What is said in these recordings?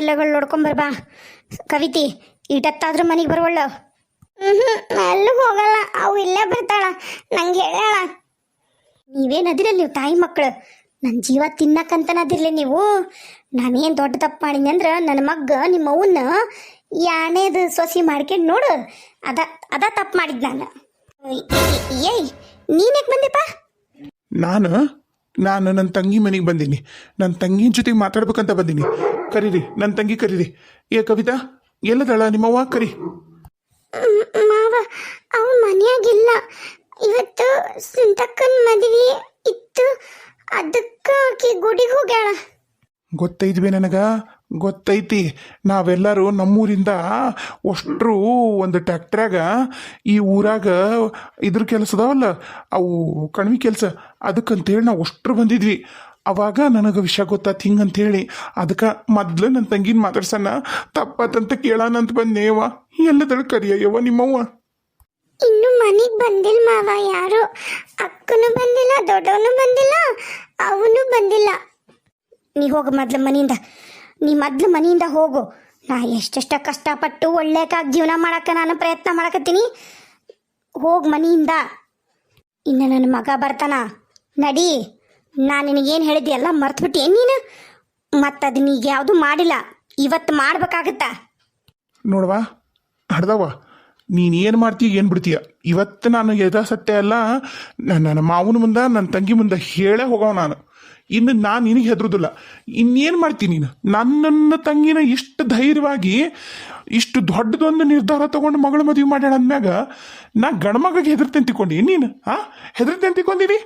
ಪಲ್ಯಗಳು ನೋಡ್ಕೊಂಬರ್ಬಾ ಕವಿತಿ ಇಟತ್ತಾದ್ರೂ ಮನೆಗೆ ಬರುವಳ್ಳು ಹ್ಞೂ ಎಲ್ಲೂ ಹೋಗಲ್ಲ, ಅವು ಇಲ್ಲೇ ಬರ್ತಾಳ. ನಂಗೆ ಹೇಳ ನೀವೇನದಿರಲ್ಲ ನೀವು ತಾಯಿ ಮಕ್ಕಳು ನನ್ನ ಜೀವ ತಿನ್ನಕ್ಕಂತನದಿರ್ಲಿ ನೀವು. ನಾನೇನು ದೊಡ್ಡ ತಪ್ಪು ಮಾಡಿದ್ನಿ ಅಂದ್ರೆ ನನ್ನ ಮಗ್ಗ ನಿಮ್ಮ ಅವನ್ನ ಯಾನೇದು ಸೊಸಿ ಮಾಡ್ಕೊಂಡು ನೋಡು. ಅದ ಅದ ತಪ್ಪು ಮಾಡಿದ್ ನಾನು. ಏಯ್ ನೀನ್ಯಾಕೆ ಬಂದಿಪ್ಪ? ನಾನು? ನಾನು ನನ್ನ ತಂಗಿ ಮನೆಗೆ ಬಂದೀನಿ. ನನ್ನ ತಂಗಿನ ಜೊತೆಗೆ ಮಾತಾಡ್ಬೇಕಂತ ಬಂದೀನಿ. ಕರೀರಿ ನನ್ನ ತಂಗಿ ಕರೀರಿ. ಏ ಕವಿತಾ ಎಲ್ಲದಳ ನಿಮ್ಮವ್ವ ಕರಿ. ಮಾವ ಅವ ಮನೆಯಾಗಿಲ್ಲ. ಇವತ್ತು ಸಿಂತಕ್ಕನ ಮದುವೆ ಇತ್ತು. ಅದಕ್ಕೆ ಆಕಿ ಗುಡಿಗೆ ಹೋಗ್ಯಾಳ. ಗೊತ್ತೈದ್ವಿ ನನಗ. ಗೊತ್ತೈತಿ. ನಾವೆಲ್ಲರೂ ನಮ್ಮೂರಿಂದ ಅಷ್ಟರು ಒಂದು ಟ್ಯಾಕ್ಟ್ರ್ಯಾಗ ಈ ಊರಾಗ ಇದ್ರ ಕೆಲಸದವಲ್ಲ ಅವು ಕಣ್ವಿ ಕೆಲಸ. ಅದಕ್ಕಂತೇಳಿ ನಾವು ಅಷ್ಟ್ರು ಬಂದಿದ್ವಿ. ಅವಾಗ ನನಗೆ ವಿಷಯ ಗೊತ್ತಾತ್ ಹಿಂಗಂತೇಳಿ. ಅದಕ್ಕೆ ಮೊದ್ಲು ನನ್ನ ತಂಗಿನ ಮಾತಾಡ್ಸಣ ತಪ್ಪತ್ತಂತ ಕೇಳಾನಂತ ಬಂದೇವ. ಎಲ್ಲದಳು ಕರಿಯವ್ವ ನಿಮ್ಮವ್ವ. ಇನ್ನು ಮನೆಗೆ ಬಂದಿಲ್ಲ ಮಾವ ಯಾರು? ಅಕ್ಕನು ಬಂದಿಲ್ಲ, ದೊಡ್ಡವನು ಬಂದಿಲ್ಲ, ಅವನು ಬಂದಿಲ್ಲ. ನೀ ಹೋಗ ಮೊದ್ಲು ಮನೆಯಿಂದ ನೀ ಮೊದ್ಲು ಮನೆಯಿಂದ ಹೋಗು. ನಾ ಎಷ್ಟೆಷ್ಟ ಕಷ್ಟಪಟ್ಟು ಒಳ್ಳೆಕಾಗಿ ಜೀವನ ಮಾಡಕ್ಕೆ ನಾನು ಪ್ರಯತ್ನ ಮಾಡಕತ್ತೀನಿ. ಹೋಗು ಮನೆಯಿಂದ. ಇನ್ನು ನನ್ನ ಮಗ ಬರ್ತಾನ. ನಡಿ. ನಾ ನಿನಗೇನು ಹೇಳಿದ್ದೆ ಎಲ್ಲ ಮರ್ತ್ಬಿಟ್ಟು. ನೀನು ಮತ್ತು ಅದನ್ನ ಈಗ ಯಾವುದೂ ಮಾಡಿಲ್ಲ. ಇವತ್ತು ಮಾಡ್ಬೇಕಾಗತ್ತ? ನೋಡವಾ ಹಡ್ದವ ನೀನು ಏನು ಮಾಡ್ತೀಯ ಏನು ಬಿಡ್ತೀಯ? ಇವತ್ತು ನಾನು ಯಥಾಸತ್ಯ ಎಲ್ಲ ನನ್ನ ಮಾವನ ಮುಂದೆ ನನ್ನ ತಂಗಿ ಮುಂದೆ ಹೇಳೇ ಹೋಗವ ನಾನು. ಇನ್ನು ನಾನು ನಿನಗೆ ಹೆದರುದಿಲ್ಲ. ಇನ್ನೇನು ಮಾಡ್ತೀನಿ ನೀನು? ನನ್ನನ್ನ ತಂಗಿನ ಇಷ್ಟು ಧೈರ್ಯವಾಗಿ, ಇಷ್ಟು ದೊಡ್ಡದೊಂದು ನಿರ್ಧಾರ ತಗೊಂಡು ಮಗಳ ಮದುವೆ ಮಾಡ್ಯಾಳ ಅಂದ್ಮ್ಯಾಗ ನಾ ಗಂಡ್ಮಗಳಿಗೆ ಹೆದರ್ತೇನೆ ತಿಕೊಂಡಿ ನೀನು? ಹಾ ಹೆದರ್ತೇನೆ ತಿಳ್ಕೊಂಡಿರಿ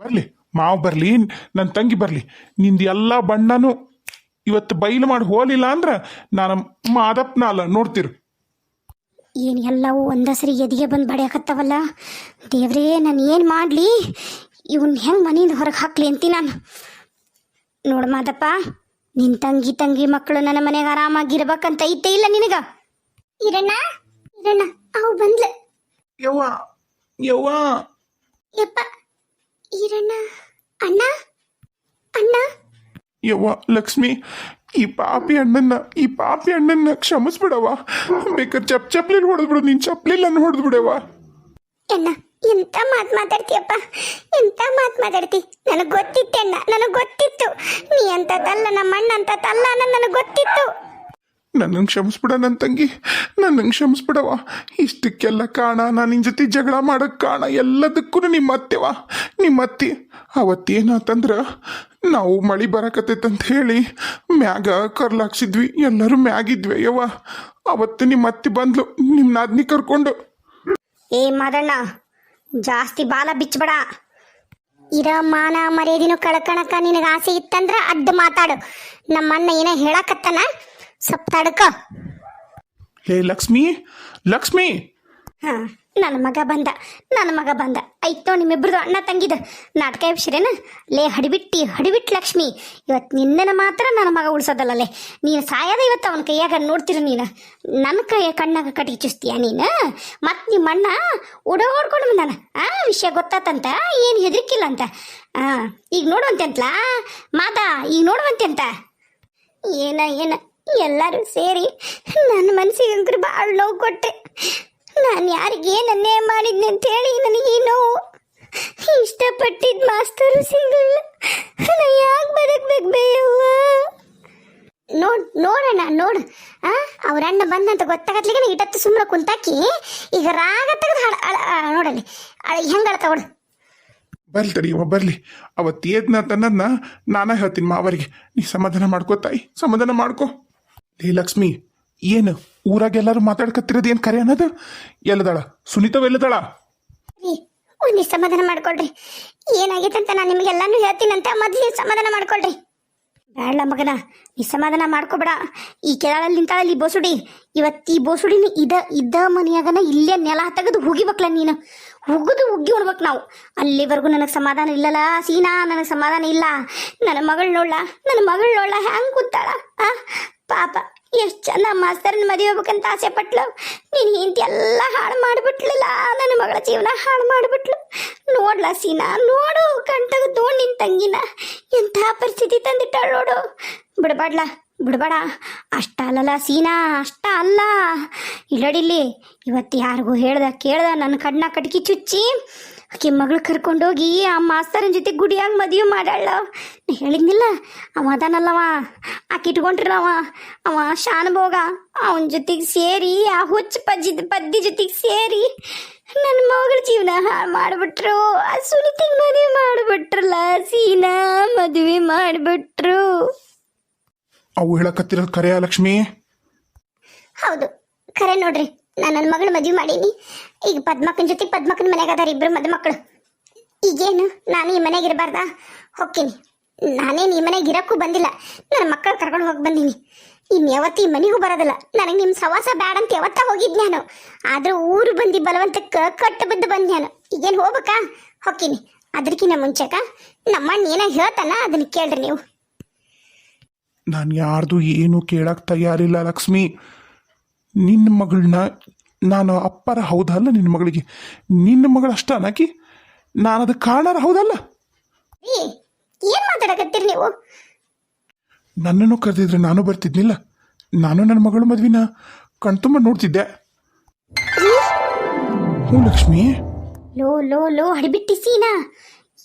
ಬರಲಿ, ಮಾವು ಬರಲಿ ನನ್ನ ತಂಗಿ ಬರಲಿ. ನಿಂದು ಎಲ್ಲ ಬಣ್ಣನೂ ಇವತ್ತು ಬೈಲು ಮಾಡಿ ಹೋಲಿಲ್ಲ ಅಂದ್ರೆ ನಾನು ಮಾದಪ್ಪನ ಅಲ್ಲ ನೋಡ್ತಿರು. ಏನು ಎಲ್ಲವೂ ಒಂದಸರಿ ಎದಿಗೆ ಬಂದು ಬಡಿಯಾಕತ್ತವಲ್ಲ? ದೇವ್ರೇ, ನಾನು ಏನು ಮಾಡಲಿ? ಇವನ್ ಹೆಂಗೆ ಮನೆಯಿಂದ ಹೊರಗೆ ಹಾಕ್ಲಿ ಅಂತಿ ನಾನು? ನೋಡು ಮಾದಪ್ಪ ನಿನ್ನ ತಂಗಿ ತಂಗಿ ಮಕ್ಕಳು ನನ್ನ ಮನೆಗೆ ಆರಾಮಾಗಿರ್ಬೇಕಂತ ಐತೆ ಇಲ್ಲ ನಿನಗ. ಇರಣ್ಣ ಇರಣ್ಣ ಅವು ಬಂದ್ಲು. ಯವ್ವ ಯವ್ವ. ಯಪ್ಪ ಇರಣ್ಣ ಅಣ್ಣ ಅಣ್ಣ. ಯವ್ವ ಲಕ್ಷ್ಮಿ ಈ ಪಾಪಿ ಅಣ್ಣನ್ನ ಈ ಪಾಪಿ ಅಣ್ಣನ್ನ ಕ್ಷಮಿಸ್ಬಿಡವ್ವ. ಬೇಕಾದ್ರೆ ಚಪ್ ಚಪ್ಲಿಲ್ ಹೊಡೆದ್ಬಿಡು ನೀನ್ ಚಪ್ಲಿಲ್ ಅನ್ನ ಹೊಡೆದ್ಬಿಡವ್ವ. ಅಣ್ಣ ಎಂತ ಮಾತು ಮಾತಾಡ್ತೀಯಪ್ಪ ಎಂತ ಮಾತು ಮಾತಾಡ್ತಿ. ನನಗೆ ಗೊತ್ತಿತ್ತು ಅಣ್ಣ ನನಗೆ ಗೊತ್ತಿತ್ತು. ನೀ ಅಂತ ಅಂತದಲ್ಲ ನಮ್ಮ ಅಣ್ಣ ಅಂತದಲ್ಲ ಅನ್ನೋದು ನನಗೆ ಗೊತ್ತಿತ್ತು. ನನ್ನನ್ನು ಕ್ಷಮಿಸ್ಬಿಡ ನನ್ನ ತಂಗಿ ನನ್ನ ಕ್ಷಮಿಸ್ಬಿಡವ ಇಷ್ಟಕ್ಕೆಲ್ಲ ಕಾಣ ನಾನು ನಿನ್ನ ಜೊತೆ ಜಗಳ ಮಾಡಕ್ಕೆ ಕಾಣ ಎಲ್ಲದಕ್ಕೂ ನಿಮ್ಮ ಅತ್ತೆವ ನಿಮ್ಮ ಅತ್ತಿ. ಅವತ್ತೇನಾತಂದ್ರೆ ನಾವು ಮಳೆ ಬರಕತ್ತೈತಂತ ಹೇಳಿ ಮ್ಯಾಗ ಕರ್ಲಾಕ್ಸಿದ್ವಿ ಎಲ್ಲರೂ ಮ್ಯಾಗಿದ್ವಿ ಯವ್ವ. ಅವತ್ತು ನಿಮ್ಮ ಅತ್ತಿ ಬಂದ್ಲು ನಿಮ್ಮ ನಾದ್ನಿ ಕರ್ಕೊಂಡು. ಏ ಮದಣ್ಣ ಜಾಸ್ತಿ ಬಾಲ ಬಿಚ್ಚಬೇಡ. ಇರ ಮಾನ ಮರ್ಯಾದಿನೂ ಕಳ್ಕಣಕ ನಿನಗೆ ಆಸೆ ಇತ್ತಂದ್ರ ಅಡ್ಡ ಮಾತಾಡು. ನಮ್ಮ ಅಣ್ಣ ಏನೋ ಹೇಳಕತ್ತನ? ಸ್ವಲ್ಪ ತಡ್ಕೋ. ಹೇ ಲಕ್ಷ್ಮಿ ಲಕ್ಷ್ಮಿ. ಹಾ. ನನ್ನ ಮಗ ಬಂದ, ನನ್ನ ಮಗ ಬಂದ. ಐತೋ ನಿಮ್ಮಿಬ್ರದು ಅಣ್ಣ ತಂಗಿದ. ನಾಟಕ ಎಬ್ಸಿರೇನ? ಲೇ, ಹಡಿಬಿಟ್ಟಿ, ಹಡಿಬಿಟ್ ಲಕ್ಷ್ಮಿ. ಇವತ್ತು ನಿನ್ನನ ಮಾತ್ರ ನನ್ನ ಮಗ ಉಳ್ಸೋದಲ್ಲಲೇ. ನೀನು ಸಾಯದ ಇವತ್ತು ಅವನ ಕೈಯಾಗ ನೋಡ್ತಿರು ನೀನು. ನನ್ನ ಕೈಯ ಕಣ್ಣಾಗ ಕಟ್ಟಿ ಚುಸ್ತೀಯ ನೀನು? ಮತ್ತು ನಿಮ್ಮ ಅಣ್ಣ ಓಡೋಡ್ಕೊಂಡು ಬಂದಾನ. ಆ, ವಿಷಯ ಗೊತ್ತಾತಂತ? ಏನು ಹೆದರಿಕಿಲ್ಲ ಅಂತ ಆ, ಈಗ ನೋಡುವಂತೆ ಅಂತಲಾ ಮಾತಾ, ಈಗ ನೋಡುವಂತೆ ಅಂತ ಏನ ಏನ? ಎಲ್ಲರೂ ಸೇರಿ ನನ್ನ ಮನಸ್ಸಿಗೆ ಅಂಕರು ಭಾಳ ನೋವು ಕೊಟ್ಟೆ. ನಾನು ಯಾರಿಗೆ ಅನ್ಯಾಯ ಮಾಡಿದ್ನೆ ಅಂತ ಹೇಳಿ ನನಗೆ ನೋವು. ಇಷ್ಟಪಟ್ಟಿದ್ದ ಮಾಸ್ತರು ಸಿಗಲ್ಲ ಯಾಕೆ ಬದುಕ್ಬೇಕು ಬೇಯವ್ವ? ನೋಡ್ ನೋಡೋಣ ನೋಡು. ಆ, ಅವ್ರ ಅಣ್ಣ ಬಂದಂತ ಗೊತ್ತಾಗತ್ಲಿಗೆ ಇಟ್ಟತ್ತು ಸುಮ್ಮನೆ ಕುಂತಾಕಿ, ಈಗ ರಾಗ ತೆಗೆದು ಹಾಡ ನೋಡಲಿ ಹೆಂಗೆ ಅಳ್ತಾ ನೋಡು ಬರ್ಲಿ ತಡಿ ಬರ್ಲಿ. ಅವತ್ತು ಏದ್ನ ತನ್ನದ್ನ ನಾನೇ ಹೇಳ್ತೀನಿ ಮಾವರಿಗೆ. ನೀ ಸಮಾಧಾನ ಮಾಡ್ಕೋ ತಾಯಿ, ಸಮಾಧಾನ ಮಾಡ್ಕೋ. ಲೇ ಲಕ್ಷ್ಮಿ, ಏನು? ಊರಾಗ ಎಲ್ಲರೂ ಮಾತಾಡ್ಕತ್ತಿರೋದು ಏನು ಕರೆ ಅನ್ನೋದು? ಎಲ್ಲದಾಳ ಸುನೀತವ್ ಎಲ್ಲದಾಳ ರೀ, ಒಂದು ಸಮಾಧಾನ ಮಾಡ್ಕೊಳ್ರಿ. ಏನಾಗೈತೆ ಅಂತ ನಾನು ನಿಮಗೆಲ್ಲಾನು ಹೇಳ್ತೀನಂತ ಮೊದಲು ಸಮಾಧಾನ ಮಾಡ್ಕೊಳ್ರಿ. ಬೇಡ ಮಗನ, ನೀ ಸಮಾಧಾನ ಮಾಡ್ಕೊಬೇಡ. ಈ ಕೆಳಳಲ್ಲಿ ನಿಂತಾಳಲ್ಲಿ ಈ ಬೋಸುಡಿ. ಇವತ್ತು ಈ ಬೋಸುಡಿನ ಇದ, ಇದ್ದ ಮನೆಯಾಗನ ಇಲ್ಲೇ ನೆಲ ತೆಗೆದು ಹೋಗಿಬೇಕಲ್ಲ ನೀನು. ಹುಗುದು ಉಗ್ಗಿ ಉಣ್ಬೇಕು ನಾವು. ಅಲ್ಲಿವರೆಗೂ ನನಗೆ ಸಮಾಧಾನ ಇಲ್ಲಲ್ಲ ಸೀನಾ, ನನಗೆ ಸಮಾಧಾನ ಇಲ್ಲ. ನನ್ನ ಮಗಳು ನೋಡ್ಲ, ನನ್ನ ಮಗಳು ನೋಡ್ಲ, ಹ್ಯಾಂಗೆ ಕೂತಾಳ? ಆ, ಪಾಪ. ಎಷ್ಟು ಚಂದ ಮಾಸ್ತರನ್ನ ಮದುವೆ ಹೋಗ್ಬೇಕಂತ ಆಸೆ ಪಟ್ಲು. ನೀನು ಹಿಂತಿ ಎಲ್ಲ ಹಾಳು ಮಾಡಿಬಿಟ್ಲಲ್ಲ. ನನ್ನ ಮಗಳ ಜೀವನ ಹಾಳು ಮಾಡಿಬಿಟ್ಲು. ನೋಡ್ಲ ಸೀನಾ, ನೋಡು ಕಂಟಗ ತೋಣ್ ನಿನ್ ತಂಗಿನ. ಎಂಥ ಪರಿಸ್ಥಿತಿ ತಂದಿಟ್ಟಾಳ ನೋಡು. ಬಿಡಬಾಡ್ಲ. ಬಿಡ್ಬೇಡ. ಅಷ್ಟ ಅಲ್ಲಲ್ಲ ಸೀನಾ, ಅಷ್ಟ ಅಲ್ಲ. ಇಲ್ಲಡಿಲ್ಲಿ ಇವತ್ತು ಯಾರಿಗೂ ಹೇಳ್ದ, ಕೇಳ್ದ ನನ್ನ ಕಣ್ಣ ಕಟ್ಕಿ ಚುಚ್ಚಿ, ಆಕೆ ಮಗಳು ಕರ್ಕೊಂಡೋಗಿ, ಆ ಮಾಸ್ತರನ ಜೊತೆ ಗುಡಿಯಾಗಿ ಮದುವೆ ಮಾಡಾಳ ಹೇಳಿದ್ನಿಲ್ಲ, ಅವ ಅದಾನಲ್ಲವ, ಆಕೆ ಇಟ್ಕೊಂಡ್ರವ ಅವ ಶಾನಭೋಗ, ಅವನ ಜೊತೆಗೆ ಸೇರಿ, ಆ ಹುಚ್ಚ ಪಜ್ಜಿದ ಪದ್ದಿ ಜೊತೆಗೆ ಸೇರಿ ನನ್ನ ಮಗಳ ಜೀವನ ಹಾಳು ಮಾಡಿಬಿಟ್ರು. ಆ ಸುನಿತಿಗೆ ಮದುವೆ ಮಾಡಿಬಿಟ್ರಲ್ಲ, ಸೀನಾ ಮದುವೆ ಮಾಡಿಬಿಟ್ರು. ಅವು ಹೇಳಕತ್ತಿರೋದು ಕರೆಯ ಲಕ್ಷ್ಮಿ? ಹೌದು. ಖರೆ ನೋಡ್ರಿ. ನಾನು ನನ್ನ ಮಗಳು ಮದುವೆ ಮಾಡೀನಿ. ಈಗ ಪದ್ಮಕ್ಕನ ಜೊತೆ ಪದ್ಮಕ್ಕನ ಮನೆಗೆ ಅದಾರ ಇಬ್ರು ಮದುಮಕ್ಕಳು ಈಗೇನು? ನಾನು ಈ ಮನೆಗೆ ಇರಬಾರ್ದಾ? ಹೋಗ್ತೀನಿ. ನಾನೇನು ಈ ಮನೆಗೆ ಇರಕ್ಕೂ ಬಂದಿಲ್ಲ. ನನ್ನ ಮಕ್ಕಳು ಕರ್ಕೊಂಡು ಹೋಗಿ ಬಂದೀನಿ. ಇನ್ನು ಯಾವತ್ತು ಈ ಮನೆಗೂ ಬರೋದಿಲ್ಲ. ನನಗೆ ನಿಮ್ಮ ಸವಾಸ ಬ್ಯಾಡ ಅಂತ ಯಾವತ್ತ ಹೋಗಿದ್ ನಾನು ಆದ್ರೆ ಊರು ಬಂದು ಬಲವಂತಕ್ಕೆ ಕಟ್ಟು ಬಿದ್ದು ಬಂದ್ ನಾನು ಈಗೇನು ಹೋಗ್ಬೇಕಾ? ಹೋಗ್ತೀನಿ. ಅದಕ್ಕಿಂತ ಮುಂಚೆಕ ನಮ್ಮಣ್ಣ ಏನೋ ಹೇಳ್ತಾನ ಅದನ್ನ ಕೇಳ್ರಿ ನೀವು. ನಾನು ಯಾರ್ದು ಏನು ಕೇಳಕ್ ತಯಾರಿಲ್ಲ ಲಕ್ಷ್ಮಿ. ನಿನ್ನ ಮಗಳನ್ನ ನಾನು ಅಪ್ಪರ ಹೌದಲ್ಲ ನಿನ್ನ ಮಗಳಿಗೆ? ನಿನ್ನ ಮಗಳಷ್ಟ ಅನ್ನಾಕಿ ನಾನು ಅದಕ್ಕೆ ಕಾರಣರ ಹೌದಲ್ಲ? ಏನ್ ಮಾತಾಡಕತ್ತೀರಿ ನೀವು? ನನ್ನನ್ನು ಕರೆದಿದ್ರೆ ನಾನು ಬರ್ತಿದ್ನಿಲ್ಲ. ನಾನು ನನ್ನ ಮಗಳ ಮದ್ವಿನ ಕಣ್ತುಂಬ ನೋಡ್ತಿದ್ದೆ. ಹ್ಞೂ ಲಕ್ಷ್ಮಿ. ಲೋ ಲೋ ಲೋ ಹಡಿಬಿಟ್ಟಿಸೀನಾ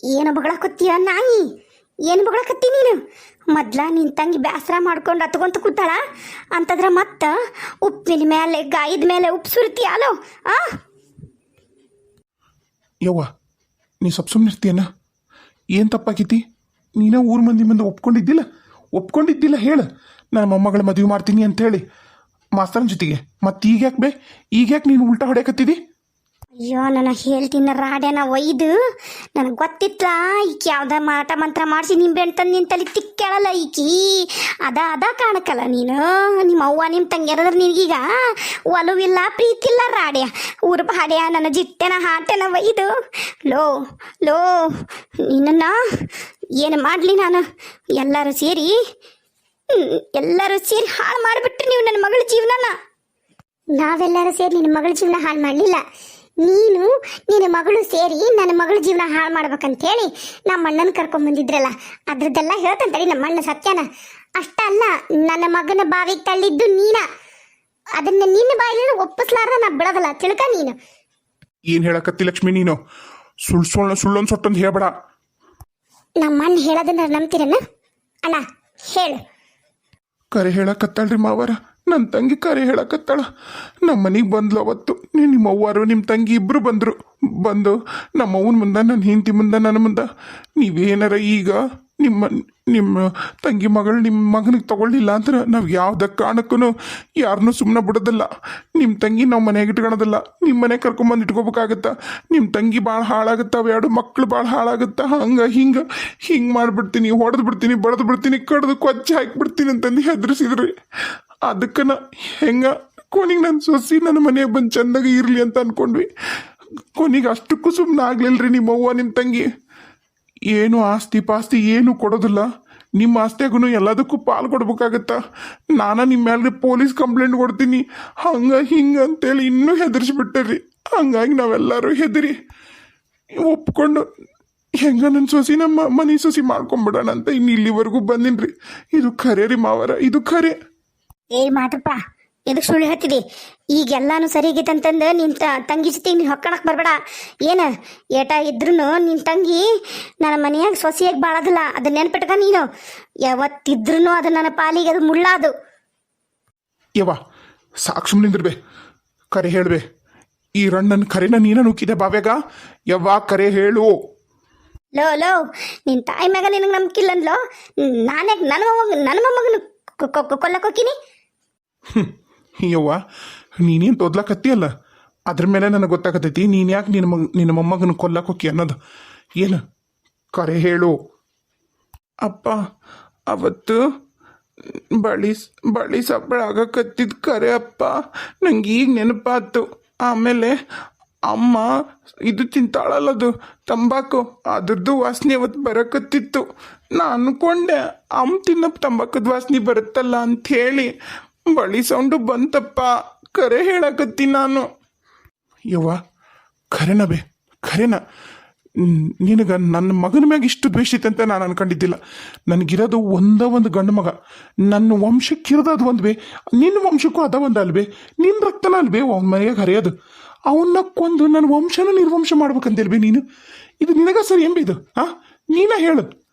ಏನು ಬಗಳಕತ್ತೀಯ ನಾಯಿ? ಏನು ಬಗಳಕತ್ತಿ ನೀನು? ಮೊದ್ಲ ನಿನ್ನ ತಂಗಿ ಬೇಸರ ಮಾಡ್ಕೊಂಡು ಹತ್ಕೊಂತ ಕೂತಾಳ? ಅಂತಂದ್ರ ಮತ್ತೆ ಉಪ್ಪಿನ ಮೇಲೆ ಗಾಯದ ಮೇಲೆ ಉಪ್ಪು ಸುರಿತೀಯಲೋ ಆ? ಯವ್ವ, ನೀ ಸ್ವಲ್ಪ ಸುಮ್ಮನೆ ಏನು ತಪ್ಪಾಕೈತಿ ನೀನ ಊರ್ ಮಂದಿ ಮುಂದೆ ಒಪ್ಕೊಂಡಿದ್ದಿಲ್ಲ? ಒಪ್ಕೊಂಡಿದ್ದಿಲ್ಲ ಹೇಳು. ನನ್ನ ಮೊಮ್ಮಗಳ ಮದುವೆ ಮಾಡ್ತೀನಿ ಅಂತ ಹೇಳಿ ಮಾಸ್ತರನ ಜೊತೆಗೆ. ಮತ್ತೆ ಈಗ ಯಾಕೆ ಬೇ? ಈಗ ಯಾಕೆ ನೀನು ಉಲ್ಟಾ ಹೊಡ್ಯಾಕತ್ತಿದಿ? ಅಯ್ಯೋ, ನನ್ನ ಹೇಳ್ತೀನಿ ರಾಡ್ಯಾನ ಒಯ್ದು. ನನಗೆ ಗೊತ್ತಿತ್ಲಾ, ಈಕಿ ಯಾವ್ದ ಮಾಟ ಮಂತ್ರ ಮಾಡಿಸಿ ನಿಂಬೆ ಬೆಣ್ತಂದು ತಂದು ನಿನ್ ತಲೆ ತಿಕ್ಕೇಳಲ್ಲ ಈಕಿ. ಅದ ಅದ ಕಾಣಕಲ್ಲ ನೀನು. ನಿಮ್ಮ ಅವ್ವ ನಿಮ್ಮ ತಂಗಿರದ್ರ ನಿನಗೀಗ ಒಲವಿಲ್ಲ, ಪ್ರೀತಿಲ್ಲ ರಾಡ್ಯ. ಊರು ಹಾಡ್ಯ ನನ್ನ ಜಿಟ್ಟೆನ, ಹಾಟೆನ ಒಯ್ದು. ಲೋ ಲೋ ನಿನ್ನ ಏನು ಮಾಡಲಿ ನಾನು? ಎಲ್ಲರೂ ಸೇರಿ ಎಲ್ಲರೂ ಸೇರಿ ಹಾಳು ಮಾಡಿಬಿಟ್ರಿ ನೀವು ನನ್ನ ಮಗಳ ಜೀವನನ. ನಾವೆಲ್ಲರೂ ಸೇರಿ ನಿನ್ನ ಮಗಳ ಜೀವನ ಹಾಳು ಮಾಡಲಿಲ್ಲ. ನೀನು ನಿನ್ನ ಮಗಳು ಸೇರಿ ನನ್ನ ಮಗಳ ಜೀವನ ಹಾಳು ಮಾಡ್ಬೇಕಂತ ಹೇಳಿ ನಮ್ಮ ಅಣ್ಣನ ಕರ್ಕೊಂಡ್ ಬಂದಿದ್ರಲ್ಲ ಅದ್ರದ್ದೆಲ್ಲ ಹೇಳ್ತಂತಾರೆ ನಮ್ಮ ಅಣ್ಣ ಸತ್ಯನ. ಅಷ್ಟ ಅಲ್ಲ ನನ್ನ ಮಗನ ಬಾವಿಗೆ ತಳ್ಳಿದ್ದು ನೀನ. ಅದನ್ನ ನಿನ್ನ ಬಾಯಿ ಒಪ್ಪಿಸ್ಲಾರ್ದ ನಾ ಬಿಡೋದಲ್ಲ ತಿಳ್ಕ ನೀನು. ಏನು ಹೇಳಕತ್ತಿ ಲಕ್ಷ್ಮಿ ನೀನು? ಸುಳ್ಳು ಸುಳ್ಳು ಸುಳ್ಳೊಂದು ಸೊಟ್ಟೊಂದು ಹೇಳ್ಬೇಡ. ನಮ್ಮ ಅಣ್ಣ ಹೇಳೋದನ್ನ ನಂಬ್ತೀರನ? ಅಣ್ಣ ಹೇಳು. ಕರೆ ಹೇಳಕತ್ತಾಳ್ರಿ ಮಾವರ. ನನ್ನ ತಂಗಿ ಕರೆ ಹೇಳಕತ್ತಾಳ. ನಮ್ಮ ಮನೆಗೆ ಬಂದ್ಲು ಅವತ್ತು. ನಿಮ್ಮ ಅವ್ವಾರು ನಿಮ್ಮ ತಂಗಿ ಇಬ್ಬರು ಬಂದರು. ಬಂದು ನಮ್ಮ ಅವ್ವನ ಮುಂದೆ ನನ್ನ ಹೆಂಡತಿ ಮುಂದೆ ನನ್ನ ಮುಂದೆ. ನೀವೇನಾರ ಈಗ ನಿಮ್ಮ ನಿಮ್ಮ ತಂಗಿ ಮಗಳು ನಿಮ್ಮ ಮಗನಿಗೆ ತಗೊಳ್ಳಿಲ್ಲ ಅಂದ್ರೆ ನಾವು ಯಾವುದೇ ಕಾರಣಕ್ಕೂ ಯಾರನ್ನೂ ಸುಮ್ಮನೆ ಬಿಡೋದಿಲ್ಲ. ನಿಮ್ಮ ತಂಗಿ ನಾವು ಮನೆಗೆ ಇಟ್ಕೊಳೋದಿಲ್ಲ ನಿಮ್ಮ ಮನೆ ಕರ್ಕೊಂಬಂದು ಇಟ್ಕೋಬೇಕಾಗತ್ತ. ನಿಮ್ಮ ತಂಗಿ ಭಾಳ ಹಾಳಾಗತ್ತ. ಅವು ಎರಡು ಮಕ್ಳು ಭಾಳ ಹಾಳಾಗುತ್ತಾ. ಹಂಗೆ, ಹಿಂಗೆ ಹಿಂಗೆ ಮಾಡಿಬಿಡ್ತೀನಿ, ಹೊಡೆದು ಬಿಡ್ತೀನಿ, ಬಡ್ದು ಬಿಡ್ತೀನಿ, ಕಡ್ದು ಕೊಚ್ಚಿ ಹಾಕಿಬಿಡ್ತೀನಿ ಅಂತಂದು ಹೆದರ್ಸಿದ್ರಿ. ಅದಕ್ಕೆ ನಾ ಹೆಂಗ? ಕೊನಿಗೆ ನನ್ನ ಸೊಸಿ ನನ್ನ ಮನೆಗೆ ಬಂದು ಚಂದಾಗ ಇರಲಿ ಅಂತ ಅನ್ಕೊಂಡ್ವಿ. ಕೊನಿಗೆ ಅಷ್ಟಕ್ಕೂ ಸುಮ್ಮನೆ ನಿಮ್ಮ ಅವ್ವ ನಿಮ್ಮ ತಂಗಿ. ಏನು ಆಸ್ತಿ ಪಾಸ್ತಿ ಏನು ಕೊಡೋದಿಲ್ಲ. ನಿಮ್ಮ ಆಸ್ತಿಯಾಗೂ ಎಲ್ಲದಕ್ಕೂ ಪಾಲು ಕೊಡ್ಬೇಕಾಗತ್ತ? ನಾನು ನಿಮ್ಮ ಮೇಲೆ ಪೊಲೀಸ್ ಕಂಪ್ಲೇಂಟ್ ಕೊಡ್ತೀನಿ. ಹಂಗೆ, ಹಿಂಗೆ ಅಂತೇಳಿ ಇನ್ನೂ ಹೆದರ್ಸ್ಬಿಟ್ಟರಿ. ಹಂಗಾಗಿ ನಾವೆಲ್ಲರೂ ಹೆದರಿ. ಒಪ್ಕೊಂಡು ಹೆಂಗ ನನ್ನ ಸೊಸಿ ನಮ್ಮ ಮನೆ ಸೊಸಿ ಮಾಡ್ಕೊಂಬಿಡೋಣ ಅಂತ ಇನ್ನು ಇಲ್ಲಿವರೆಗೂ ಬಂದಿನ್ರಿ. ಇದು ಖರೆ ರೀ ಮಾವರ, ಇದು ಖರೆ. ಏ ಮಾತಪ್ಪ ಎದಕ್ಕೆ ಸುಳ್ಳು ಹೇಳ್ತಿದಿ? ಈಗೆಲ್ಲಾನು ಸರಿ ಆಗೈತೆ ಅಂತಂದು ನಿನ್ನ ತಂಗಿ ಜೊತೆ ನೀನು ಹೊಕ್ಕಣಕ್ಕೆ ಬರಬೇಡ. ಏನು ಏಟ ಇದ್ರೂ ನಿನ್ನ ತಂಗಿ ನನ್ನ ಮನೆಯಾಗ ಸೊಸೆಯಾಗಿ ಬಾಳೋದಿಲ್ಲ ಅದನ್ನ ನೆನ್ಪಿಟ್ಕ ನೀನು. ಯಾವತ್ತಿದ್ರೂ ಅದು ನನ್ನ ಪಾಲಿಗೆ ಅದು ಮುಳ್ಳಾದು. ಯವ್ವ ಸಾಕು ನಿಂದಿರ್ಬೆ. ಕರೆ ಹೇಳ್ಬೆ. ಈ ರಣ್ಣನ ಕರೆನ ನೀನ ನುಕ್ಕಿದೆ ಬಾವ್ಯಾಗ? ಯವ್ವ ಕರೆ ಹೇಳು. ಲೋ ಲೋ ನಿನ್ನ ತಾಯಿ ಮ್ಯಾಗ ನಿನಗೆ ನಂಬಿಕಿಲ್ಲ ಅಂದ್ಲೋ ನಾನೇ ನನ್ನ ಮೊಮ್ಮಗ ನನ್ನ ಮೊಮ್ಮಗನ ಕೊಲ್ಲಕ್ ಹ್ಮ್. ಯವ್ವ, ನೀನೇನು ತೊದ್ಲಕತ್ತಿ ಅಲ್ಲ? ಅದ್ರ ಮೇಲೆ ನನಗೆ ಗೊತ್ತಾಗತೈತಿ, ನೀನು ಯಾಕೆ ನಿನ್ನ ಮಗ ನಿನ್ನ ಮೊಮ್ಮಗನ ಕೊಲ್ಲಕ್ಕೆ ಅನ್ನೋದು. ಏನು? ಕರೆ ಹೇಳು. ಅಪ್ಪ, ಅವತ್ತು ಬಳಿ ಬಳಿ ಆಗಕತ್ತಿದ್ ಕರೆ ಅಪ್ಪ. ನಂಗೆ ಈಗ ನೆನಪಾತು. ಆಮೇಲೆ ಅಮ್ಮ ಇದು ತಿಂತಾಳಲ್ಲದು ತಂಬಾಕು. ಅದ್ರದ್ದು ವಾಸನೆ ಅವತ್ತು ಬರಕತ್ತಿತ್ತು. ನಾನು ಅನ್ಕೊಂಡೆ ಅಮ್ಮ ತಿನ್ನಪ್ಪ ತಂಬಾಕದ ವಾಸನೆ ಬರುತ್ತಲ್ಲ ಅಂತ ಹೇಳಿ ಬಳಿ ಸೌಂಡು ಬಂತಪ್ಪ. ಕರೆ ಹೇಳಕತ್ತಿ ನಾನು. ಯವ್ವ, ಖರೇನ ಬೇ, ಖರೇನ. ನಿನಗೆ ನನ್ನ ಮಗನ ಮ್ಯಾಗ ಇಷ್ಟು ದ್ವೇಷ ಐತೆ ಅಂತ ನಾನು ಅನ್ಕೊಂಡಿದ್ದಿಲ್ಲ. ನನಗಿರೋದು ಒಂದ ಒಂದು ಗಂಡು ಮಗ. ನನ್ನ ವಂಶಕ್ಕಿರೋದು ಅದು ಒಂದು ಬೇ. ನಿನ್ನ ವಂಶಕ್ಕೂ ಅದ ಒಂದು ಅಲ್ವೇ ನಿನ್ನ ರಕ್ತನ ಅಲ್ವೇ ಅವನ ಮನೆಯಾಗ ಹರಿಯೋದು. ಅವನ್ನ ಕೊಂದು ನನ್ನ ವಂಶನ ನಿರ್ವಂಶ ಮಾಡ್ಬೇಕಂದಿಲ್ವೇ ನೀನು. ಇದು ನಿನಗ ಸರಿ ಎಂಬಿದು ಹಾ ನೀನ ಹೇಳು.